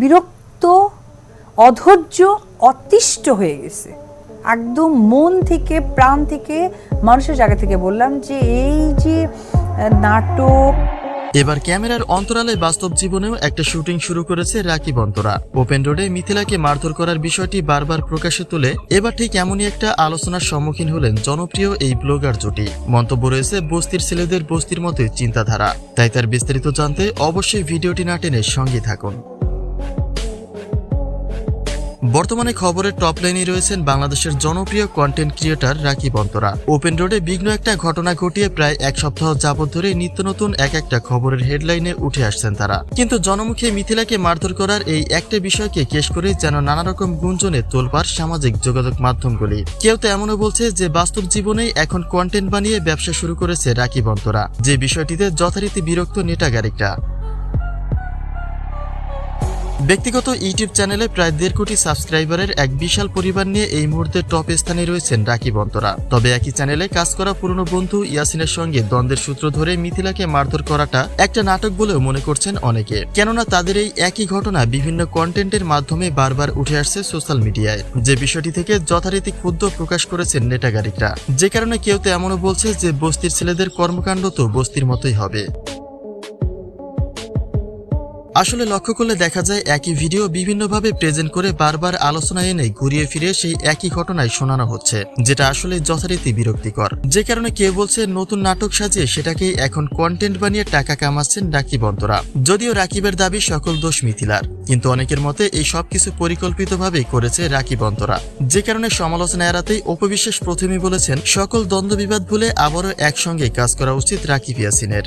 বিরক্ত, অধৈর্য, অতিষ্ঠ হয়ে গেছে। একদম মন থেকে, প্রাণ থেকে, মানুষের জায়গা থেকে বললাম যে এই যে নাটক এবার ক্যামেরার অন্তরালে বাস্তব জীবনেও একটা শুটিং শুরু করেছে রাকিব অন্তরা ওপেন রোডে মিথিলাকে মারধর করার বিষয়টি বারবার প্রকাশে তুলে। এবার ঠিক এমনই একটা আলোচনার সম্মুখীন হলেন জনপ্রিয় এই ব্লগার জুটি। মন্তব্য রয়েছে, বস্তির ছেলেদের বস্তির মতোই চিন্তাধারা। তাই তার বিস্তারিত জানতে অবশ্যই ভিডিওটি না টেনে সঙ্গে থাকুন। বর্তমানে খবরের টপ লাইনে রয়েছেন বাংলাদেশের জনপ্রিয় content creator Rakib Antara. Open রোডে বিঘ্ন একটা ঘটনা ঘটিয়ে প্রায় এক সপ্তাহ যাবৎ ধরে নিত্য নতুন এক একটা খবরের হেডলাইনে উঠে আসছেন তারা। কিন্তু জনমুখে মিথিলাকে মারধর করার এই একটা বিষয়কে কেশ করে যেন নানা রকম গুঞ্জনে তোলপার সামাজিক যোগাযোগ মাধ্যমগুলি। কেউ তো এমনও বলছে যে বাস্তব জীবনেই এখন কন্টেন্ট বানিয়ে ব্যবসা শুরু করেছে রাকিব অন্তরা। যে বিষয়টিতে যথারীতি বিরক্ত নেটাগারিকরা ব্যক্তিগত ইউটিউব চ্যানেলে প্রায় দেড় কোটি সাবস্ক্রাইবারের এক বিশাল পরিবার নিয়ে এই মুহূর্তে টপ স্থানে রয়েছেন রাকিব অন্তরা তবে একই চ্যানেলে কাজ করা পুরনো বন্ধু ইয়াসিনের সঙ্গে দ্বন্দ্বের সূত্র ধরে মিথিলাকে মারধর করাটা একটা নাটক বলেও মনে করছেন অনেকে। কেননা তাদের এই একই ঘটনা বিভিন্ন কন্টেন্টের মাধ্যমে বারবার উঠে আসছে সোশ্যাল মিডিয়ায়। যে বিষয়টি থেকে যথারীতি ক্ষুদ্র প্রকাশ করেছেন নেটাগারিকরা। যে কারণে কেউ তো এমনও বলছে যে বস্তির ছেলেদের কর্মকাণ্ড তো বস্তির মতোই হবে। আসলে লক্ষ্য করলে দেখা যায় একই ভিডিও বিভিন্নভাবে প্রেজেন্ট করে বারবার আলোচনা এনে ঘুরিয়ে ফিরে সেই একই ঘটনায় শোনানো হচ্ছে, যেটা আসলে যথারীতি বিরক্তিকর। যে কারণে কেউ বলছে, নতুন নাটক সাজিয়ে সেটাকেই এখন কন্টেন্ট বানিয়ে টাকা কামাচ্ছেন রাকিব অন্তরা। যদিও রাকিবের দাবি সকল দোষ মিথিলার, কিন্তু অনেকের মতে এই সবকিছু পরিকল্পিতভাবেই করেছে রাকিব অন্তরা। যে কারণে সমালোচনা এড়াতেই অপবিশ্বাস প্রথমেই বলেছেন, সকল দ্বন্দ্ব বিবাদ ভুলে আবারও একসঙ্গে কাজ করা উচিত রাকিব ইয়াসিনের।